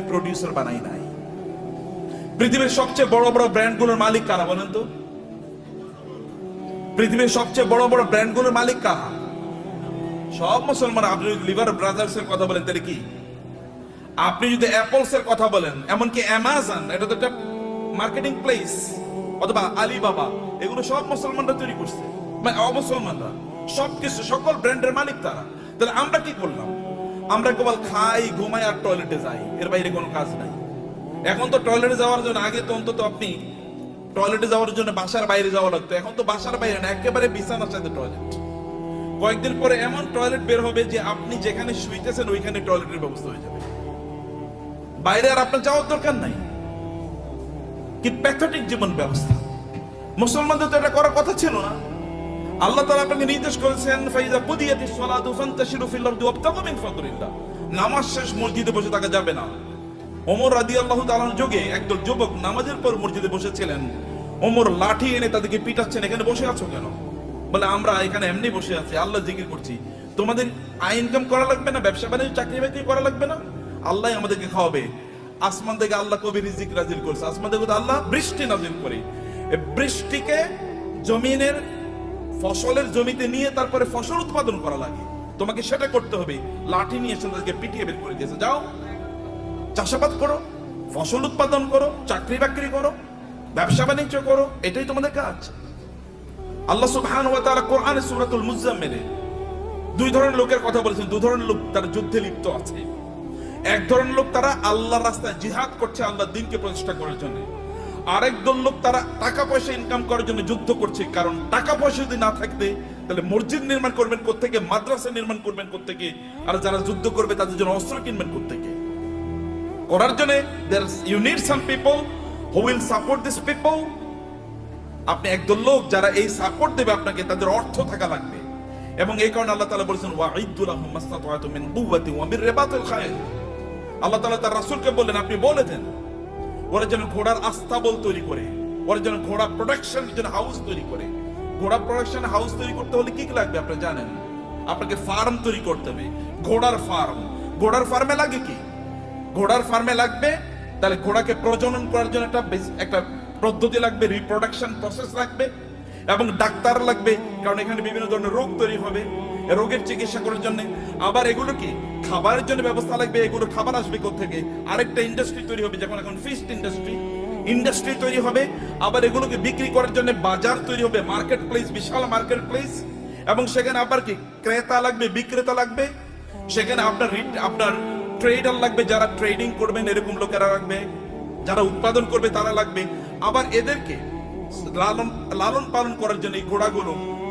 Producer বানাই নাই। পৃথিবীর সবচেয়ে বড় বড় ব্র্যান্ডগুলোর মালিক কারা বলেন তো? পৃথিবীর সবচেয়ে বড় বড় ব্র্যান্ডগুলোর মালিক কারা? সব মুসলমান, আপনি যদি লিভার ব্রাদার্স এর কথা বলেন, তাহলে কি? আপনি যদি অ্যাপলস এর কথা বলেন, এমনকি অ্যামাজন, এটা তো একটা মার্কেটিং প্লেস অথবা আলিবাবা, এগুলো সব মুসলমানরা তৈরি করছে। মানে অমুসলমানরা, সবকিছু, সকল ব্র্যান্ডের মালিক তারা। তাহলে আমরা কি করলাম? আমরা কেবল খাই, ঘুমাই আর টয়লেটে যাই। এর বাইরে কোনো কাজ নাই। এখন তো টয়লেটে যাওয়ার জন্য, আগে তো অন্তত আপনি টয়লেটে যাওয়ার জন্য বাসার বাইরে যাওয়া লাগতো। এখন তো বাসার বাইরে না, একেবারে বিছানার সাথে টয়লেট কয়েকদিন পরে এমন টয়লেট বের হবে যে আপনি যেখানে শুইতেছেন, ওইখানে টয়লেটের ব্যবস্থা হয়ে যাবে। বাইরে আর আপনার যাওয়ার দরকার নাই। কি প্যাথেটিক জীবন ব্যবস্থা। মুসলমানদের তো এটা করার কথা ছিল না। আল্লাহ তাআলা আপনাকে নির্দেশ করেছেন, ফাইজা বুদিয়াতিস সালাতু ফান্তাশিরু ফিল আরদি ওয়াবতাগু মিন ফাদলিল্লাহ। নামাজ শেষ, মসজিদে বসে থাকা যাবে না। ওমর রাদিয়াল্লাহু তাআলার যুগে একদল যুবক নামাজের পর মসজিদে বসেছিলেন। ওমর লাঠি এনে তাদেরকে পিটাচ্ছেন, এখানে বসে আছো কেন? বলে, আমরা এখানে এমনি বসে আছি, আল্লাহ জিকির করছি। তোমাদের আয় ইনকাম করা লাগবে না, ব্যবসা বাণিজ্য, চাকরি বাকরি করা লাগবে না? আল্লাহ আমাদেরকে খাওয়াবে। আসমান থেকে আল্লাহ কবি রিজিক নাজিল করছে। আসমান থেকে আল্লাহ বৃষ্টি নাজিল করে। বৃষ্টিকে জমিনের ফসলের জমিতে নিয়ে তারপরে ফসল উৎপাদন করা লাগে। তোমাকে সেটা করতে হবে। লাঠি নিয়ে এসে তাদেরকে পিটিয়ে বের করে দিয়েছে। যাও, চাষাবাদ করো, ফসল উৎপাদন করো, চাকরি বাকরি করো, ব্যবসা বাণিজ্য করো, এটাই তোমাদের কাজ। আল্লাহ সুবহান ওয়া তাআলা কোরআনে সূরাতুল মুজাম্মিলে দুই ধরনের লোকের কথা বলেছেন। দুই ধরনের লোক তারা যুদ্ধে লিপ্ত আছে। এক ধরনের লোক তারা আল্লাহর রাস্তায় জিহাদ করছে আল্লাহর দিনকে প্রতিষ্ঠা করার জন্য। আরেক দল লোক তারা টাকা পয়সা ইনকাম করার জন্য যুদ্ধ করছে। কারণ টাকা পয়সা যদি না থাকবে তাহলে মসজিদ নির্মাণ করবেন কোত্থেকে, মাদ্রাসা নির্মাণ করবেন কোত্থেকে, আর যারা যুদ্ধ করবে তাদের জন্য অস্ত্র কিনবেন কোত্থেকে। করার জন্য is- you need some people who will support these আপনি একদল লোক যারা এই সাপোর্ট দেবে আপনাকে, তাদের অর্থ থাকা লাগবে। এবং এই কারণে আল্লাহ তাআলা বলেছেন ওয়াইদু লাহুম মাসতাতাতু মিন কুওয়াতি ওয়া মিন রিবাতিল আল্লাহ তাআলা তার রাসূলকে বললেন, আপনি বলে দেন ওরা যেন ঘোড়ার আস্তাবল তৈরি করে, ওরা যেন ঘোড়া প্রোডাকশন যেন হাউস তৈরি করে। ঘোড়া প্রোডাকশন হাউস তৈরি করতে হলে কি লাগবে আপনি জানেন? আপনাকে ফার্ম তৈরি করতে হবে, ঘোড়ার ফার্ম ঘোড়ার ফার্মে লাগে কি? ঘোড়ার ফার্মে লাগবে, তাহলে ঘোড়াকে প্রজনন করার জন্য একটা একটা পদ্ধতি লাগবে রিপ্রোডাকশন প্রসেস লাগবে, এবং ডাক্তার লাগবে, কারণ এখানে বিভিন্ন ধরনের রোগ তৈরি হবে। রোগের চিকিৎসা করার জন্য। আবার এগুলো কি? খাবারের জন্য ব্যবস্থা লাগবে, এগুলো খাবার আসবে থেকে আরেকটা ইন্ডাস্ট্রি তৈরি হবে, যেমন এখন ফিস্ট ইন্ডাস্ট্রি ইন্ডাস্ট্রি তৈরি হবে, আবার এগুলোকে বিক্রি করার জন্য বাজার তৈরি হবে মার্কেট প্লেস বিশাল মার্কেট প্লেস এবং সেখানে আবার কি? ক্রেতা লাগবে, বিক্রেতা লাগবে। সেখানে আপনার আপনার ট্রেডার লাগবে, যারা ট্রেডিং করবেন, এরকম লোকেরা লাগবে। যারা উৎপাদন করবে, তারা লাগবে। আবার এদেরকে লালন লালন পালন করার জন্য এই ঘোড়াগুলো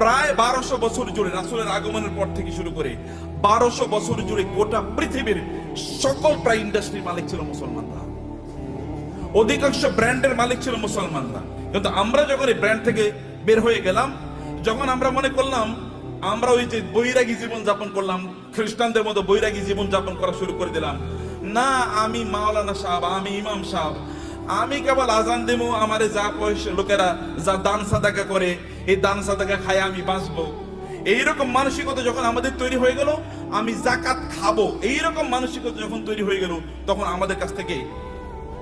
প্রায় বারোশো বছর জুড়ে রাসূলের আগমনের পর থেকে শুরু করে বারোশো বছর জুড়ে গোটা পৃথিবীর সকল প্রায় ইন্ডাস্ট্রির মালিক ছিল মুসলমানরা অধিকাংশ ব্র্যান্ডের মালিক ছিল মুসলমানরা কিন্তু আমরা যখন এই ব্র্যান্ড থেকে বের হয়ে গেলাম, যখন আমরা মনে করলাম, আমরা ওই যে বৈরাগী জীবন যাপন করলাম, খ্রিস্টানদের মতো বৈরাগী জীবন যাপন করা শুরু করে দিলাম, না, আমি মাওলানা সাহেব, আমি ইমাম সাহেব, আমি কেবল আজান দেবো, আমারে যা পয়সা, লোকেরা যা দান সাদাকা করে এই দান সাদাকা খায় আমি বাঁচবো। এইরকম মানসিকতা যখন আমাদের তৈরি হয়ে গেল, আমি জাকাত খাব। এইরকম মানসিকতা যখন তৈরি হয়ে গেল, তখন আমাদের কাছ থেকে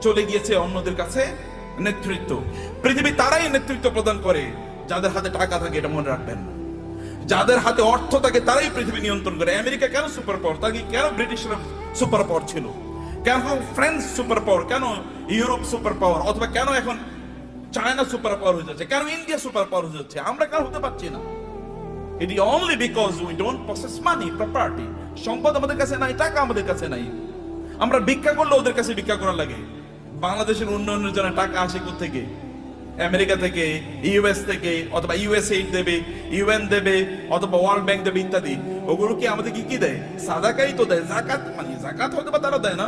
চলে গিয়েছে অন্যদের কাছে নেতৃত্ব। পৃথিবী তারাই নেতৃত্ব প্রদান করে। যাদের হাতে টাকা থাকে, এটা মনে রাখবেন যাদের হাতে অর্থ থাকে, তারাই পৃথিবী নিয়ন্ত্রণ করে। আমেরিকা কেন সুপার পাওয়ার তাকে কেন ব্রিটিশরা সুপার পাওয়ার ছিল? কেন ফ্রান্স সুপার পাওয়ার কেন ইউরোপ সুপার পাওয়ার অথবা কেন এখন চায়না সুপার পাওয়ার হয়ে যাচ্ছে কেন ইন্ডিয়া সুপার পাওয়ার হয়ে যাচ্ছে, আমরা কেন হতে পারছি না। It only because we don't process money property সম্পদ আমাদের কাছে নাই, টাকা আমাদের কাছে নাই। আমরা ভিক্ষা করলে ওদের কাছে ভিক্ষা করা লাগে। বাংলাদেশের উন্নয়নের জন্য টাকা আসে থেকে আমেরিকা থেকে ইউএস থেকে, অথবা ইউএসএ দেবে ইউএন দেবে, অথবা ওয়ার্ল্ড ব্যাংক দেবে ইত্যাদি। ওগুলো কি আমাদের কি কি দেয়? সাদাকাই তো দেয়, জাকাত মানে জাকাত হয়তো বা তারা দেয় না।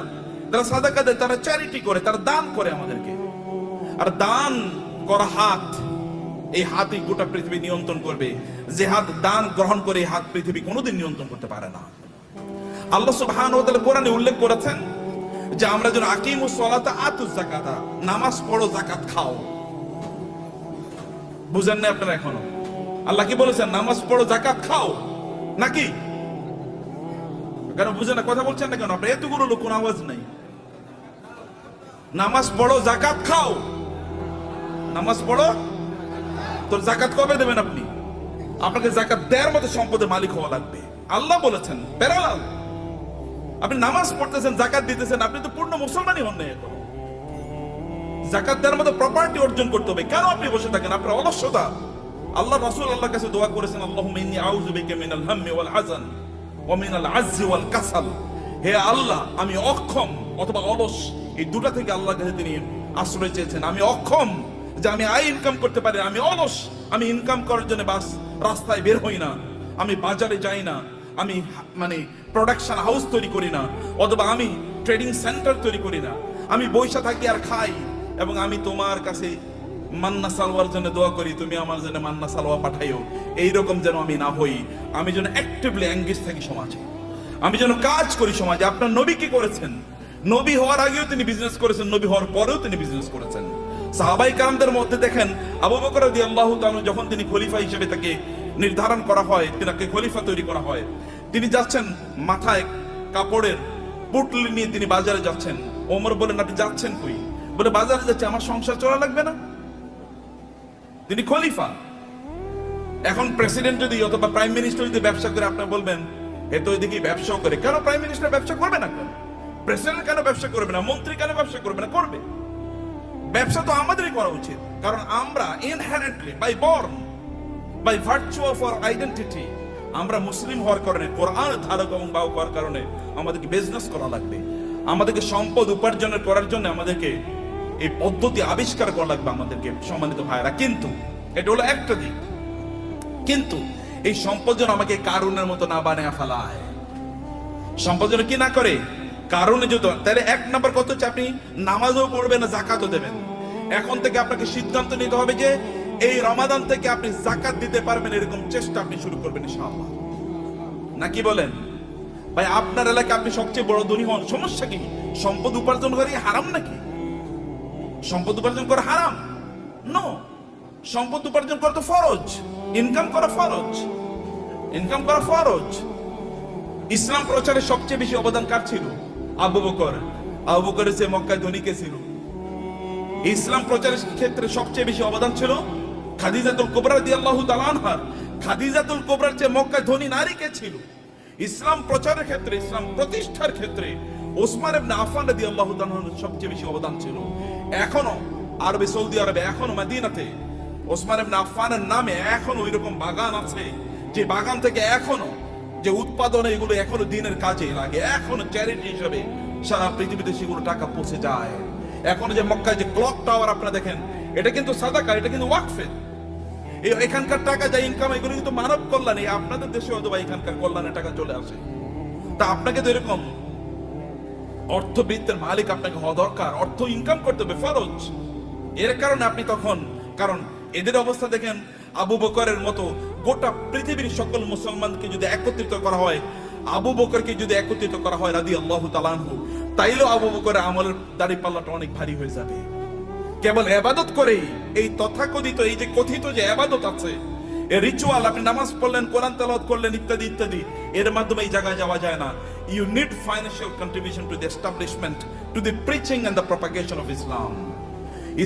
তারা সাদাকা দেয়, তারা চ্যারিটি করে, তারা দান করে আমাদেরকে। আর দান করা হাত। এই হাতই গোটা পৃথিবী নিয়ন্ত্রণ করবে। যে হাত দান গ্রহণ করে, এই হাত পৃথিবী কোনোদিন নিয়ন্ত্রণ করতে পারে না। আল্লাহ সুবহানাহু ওয়া তাআলা কোরআনে উল্লেখ করেছেন যে, আমরা যেন আকিমুস সালাতা, আতুজ যাকাতা, নামাজ পড়ো, যাকাত খাও। বুঝেন না আপনারা এখনও? আল্লাহ কি বলেছেন? নামাজ পড়ো, যাকাত খাও। নাকি? কেন বুঝেন না? কথা বলছেন না কেন? আপনার এতগুলো লোক কোনো আওয়াজ নাই। নামাজ পড়ো জাকাত খাও। নামাজ পড়ো। তোর জাকাত কবে দেবেন আপনি? আপনাকে জাকাত দেওয়ার মতো সম্পদের মালিক হওয়া লাগবে। আল্লাহ বলেছেন প্যারালাল আপনি নামাজ পড়তেছেন, জাকাত দিতেছেন, আপনি তো পূর্ণ মুসলমানই হন না এখন। জাকাত দেওয়ার মতো প্রপার্টি অর্জন করতে হবে। কেন আপনি বসে থাকেন? আপনার অলস্যতা আল্লাহ রাসূল আল্লাহর কাছে দোয়া করেছেন, আল্লাহুম্মা ইন্নী আউযু বিকা মিনাল হাম্মি ওয়াল হাযান মিনাল ওয়াল কাসাল। হে আল্লাহ, আমি অক্ষম অথবা অলস। এই দুটা থেকে আল্লাহর কাছে তিনি আশ্রয় চেয়েছেন। আমি অক্ষম। যে আমি আয় ইনকাম করতে পারি আমি অলস, আমি ইনকাম করার জন্য বাস, রাস্তায় বের হই না, আমি বাজারে যাই না, আমি মানে প্রোডাকশন হাউস তৈরি করি না, অথবা আমি ট্রেডিং সেন্টার তৈরি করি না, আমি বৈশা থাকি আর খাই, এবং আমি তোমার কাছে মান্না সালোয়ার জন্য দোয়া করি, তুমি আমার জন্য মান্না সালোয়া পাঠাইও, এইরকম যেন আমি না হই, আমি যেন অ্যাক্টিভলি এঙ্গেজ থাকি সমাজে, আমি যেন কাজ করি সমাজে। আপনার নবী কি করেছেন? নবী হওয়ার আগেও তিনি বিজনেস করেছেন, নবী হওয়ার পরেও তিনি বিজনেস করেছেন। সাহাবাই কারামদের মধ্যে দেখেন আবু বকর রাদিয়াল্লাহু তাআলা যখন তিনি খলিফা হিসেবে তাকে নির্ধারণ করা হয়, তিনাকে খলিফা তৈরি করা হয়, তিনি যাচ্ছেন মাথায় কাপড়ের পুটলি নিয়ে তিনি বাজারে যাচ্ছেন। ওমর বলেন আপনি যাচ্ছেন কই? বলে, বাজারে যাচ্ছে, আমার সংসার চলা লাগবে না। তিনি খলিফা। এখন প্রেসিডেন্ট যদি অথবা প্রাইম মিনিস্টার যদি ব্যবসা করে আপনি বলবেন, এ তো এদিকে ব্যবসাও করে। কেন প্রাইম মিনিস্টার ব্যবসা করবে না কেন? প্রেসিডেন্ট কেন ব্যবসা করবে না? মন্ত্রী কেন ব্যবসা করবে না? করবে। ব্যবসা তো আমাদেরই করা উচিত। কারণ আমরা inherently by born by virtue of our identity আমরা মুসলিম হওয়ার কারণে, কোরআন ধারক এবং বাহক হওয়ার কারণে আমাদেরকে বিজনেস করা লাগবে। আমাদেরকে সম্পদ উপার্জনের করার জন্য আমাদেরকে এই পদ্ধতি আবিষ্কার করা লাগবে আমাদেরকে, সম্মানিত ভাইরা কিন্তু, এটা হলো একটা দিক। কিন্তু, এই সম্পদ যেন আমাকে কারণের মতো না বানিয়ে ফেলায়। সম্পদ যেন কি না করে কারণে যদি তাহলে এক নম্বর কত হচ্ছে আপনি নামাজও পড়বেন না জাকাতও দেবেন। এখন থেকে আপনাকে সিদ্ধান্ত নিতে হবে যে এই রমাদান থেকে আপনি জাকাত দিতে পারবেন এরকম চেষ্টা আপনি শুরু করবেন ইনশাআল্লাহ। নাকি বলেন? ভাই, আপনার এলাকায় আপনি সবচেয়ে বড় ধনী হন, সমস্যা কি? সম্পদ উপার্জন করা হারাম নাকি? সম্পদ উপার্জন করা হারাম? নো সম্পদ উপার্জন করা তো ফরজ। ইনকাম করা ফরজ। ইনকাম করা ফরজ। ইসলাম প্রচারে সবচেয়ে বেশি অবদান কার ছিল? আবু বকর। আবু বকরের চেয়ে মক্কায় ধনী কে ছিল? ইসলাম প্রচারের ক্ষেত্রে সবচেয়ে বেশি অবদান ছিল খাদিজাতুল কোবরা রাদিয়াল্লাহু তাআলা আনহার খাদিজাতুল কোবরার চেয়ে মক্কায় ধনী নারী কে ছিল? ইসলাম প্রচারের ক্ষেত্রে, ইসলাম প্রতিষ্ঠার ক্ষেত্রে ওসমান ইবনে আফফান রাদিয়াল্লাহু তাআলার সবচেয়ে বেশি অবদান ছিল। এখনও আরবে, সৌদি আরবে, এখনও মদিনাতে ওসমান ইবনে আফফানের নামে এখনও ওইরকম বাগান আছে, যে বাগান থেকে এখনও যে উৎপাদনে এগুলো এখনও দিনের কাজে লাগে, এখনও চ্যারিটি হিসেবে সারা পৃথিবীতে সেগুলো টাকা পৌঁছে যায়। এখন যে মক্কায় যে ক্লক টাওয়ার আপনারা দেখেন, এটা কিন্তু সাদাকা এটা কিন্তু ওয়াকফের এখানকার টাকা যা ইনকাম এগুলো কিন্তু মানব কল্যাণে, আপনাদের দেশে হয়তো বা এখানকার কল্যাণে টাকা চলে আসে। তা আপনাকে তো এরকম অর্থবৃত্তের মালিক আপনাকে হওয়া দরকার, অর্থ ইনকাম করতে হবে, ফরজ। এর কারণে আপনি তখন, কারণ এদের অবস্থা দেখেন, আবু বকরের মতো গোটা পৃথিবীর সকল মুসলমানকে যদি একত্রিত করা হয়, আবু বকরকে যদি একত্রিত করা হয় রাদি আল্লাহ তালানহু তাইলেও আবু বকরের আমলের দাড়ি পাল্লাটা অনেক ভারী হয়ে যাবে। কেবল এবাদত করেই, এই তথাকথিত, এই যে কথিত যে এবাদত আছে, এই রিচুয়াল আপনি নামাজ পড়লেন, কোরআন তেলাওয়াত করলেন, ইত্যাদি ইত্যাদি, এর মাধ্যমে এই জায়গায় যাওয়া যায় না। You need financial contribution to the establishment to the preaching and the propagation of Islam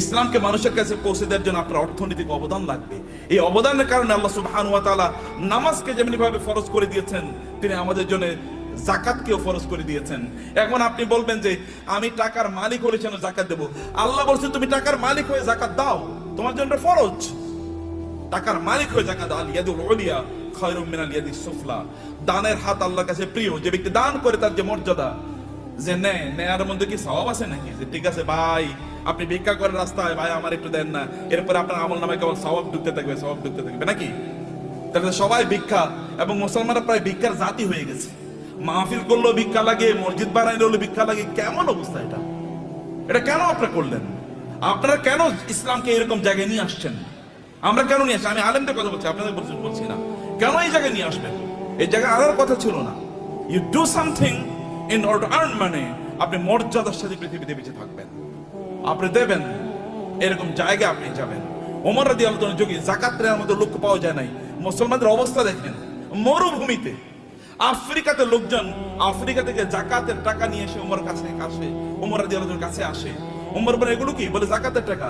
ইসলামকে মানুষের কাছে পৌঁছে দেওয়ার জন্য আপনার অর্থনৈতিক অবদান লাগবে। এই অবদানের কারণে আল্লাহ সুবহানাহু ওয়া তাআলা নামাজকে যেমনি ভাবে ফরজ করে দিয়েছেন, তিনি আমাদের জন্য জাকাতকেও ফরজ করে দিয়েছেন। এখন আপনি বলবেন যে, আমি টাকার মালিক হলে যেন জাকাত দেবো? আল্লাহ বলছেন তুমি টাকার মালিক হয়ে জাকাত দাও, তোমার জন্য ফরজ। টাকার মালিক হয়ে জাকাত আল ইয়াদুল উলিয়া, খায়রুম মিনাল ইয়াদিস সুফলা। দানের হাত আল্লাহর কাছে প্রিয়, যে ব্যক্তি দান করে তার যে মর্যাদা যে নেয় নেয়ার মধ্যে কি স্বভাব আছে নাকি? যে ঠিক আছে, ভাই, আপনি ভিক্ষা করেন রাস্তায়, ভাই, আমার একটু দেন না। এরপর আপনার আমল নামে কেবল স্বভাব ঢুকতে থাকবে স্বভাব ঢুকতে থাকবে, নাকি? তাহলে সবাই ভিক্ষা, এবং মুসলমানরা প্রায় ভিক্ষার জাতি হয়ে গেছে। মাহফিল করলেও ভিক্ষা লাগে, মসজিদ বানাইলে হলে ভিক্ষা লাগে, কেমন অবস্থা এটা? এটা কেন আপনারা করলেন? আপনারা কেন ইসলামকে এরকম জায়গায় নিয়ে আসছেন? আমরা কেন নিয়ে আসছি? আমি আলেমদের কথা বলছি, আপনাদের বলছি না। কেন এই জায়গায় নিয়ে আসবেন? এই জায়গায় আনার কথা ছিল না। You do something in order to earn মানে আপনি মর্যাদার সাথে পৃথিবীতে বেঁচে থাকবেন। আপনি দেবেন, এরকম জায়গায় আপনি যাবেন। ওমর রাদি আলোচনা যোগে জাকাত মতো লোক পাওয়া যায় নাই। মুসলমানদের অবস্থা দেখেন, মরুভূমিতে। আফ্রিকাতে লোকজন, আফ্রিকা থেকে জাকাতের টাকা নিয়ে এসে ওমর কাছে আসে, ওমর রাদি আলোচনার কাছে আসে। ওমর বলে, এগুলো কি? বলে, জাকাতের টাকা।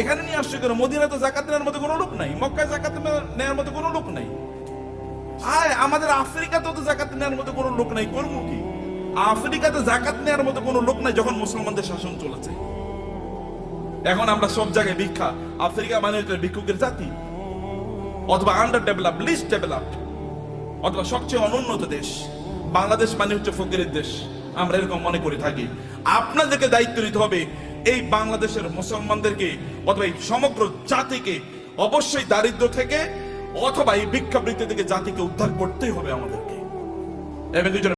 এখানে নিয়ে আসছে কেন? মদিনা তো জাকাত নেওয়ার মতো কোনো লোক নাই, মক্কায় জাকাত নেওয়ার মতো কোনো লোক নাই। আয়, আমাদের আফ্রিকাতে তো জাকাত নেওয়ার মতো কোনো লোক নাই, করব কি? আফ্রিকাতে জাকাত নেওয়ার মতো কোনো লোক নাই যখন মুসলমানদের শাসন চলেছে। এখন আমরা সব জায়গায় ভিক্ষা, আফ্রিকা মানে ভিক্ষুকের জাতি, অথবা আন্ডার ডেভেলপ লিস্ট ডেভেলপ অথবা সবচেয়ে অনুন্নত দেশ, বাংলাদেশ মানে হচ্ছে ফকিরের দেশ। আমরা এরকম মনে করে থাকি। আপনাদেরকে দায়িত্ব নিতে হবে, এই বাংলাদেশের মুসলমানদেরকে, অথবা এই সমগ্র জাতিকে অবশ্যই দারিদ্র থেকে, অথবা এই ভিক্ষাবৃত্তি থেকে জাতিকে উদ্ধার করতেই হবে আমাদেরকে। এবং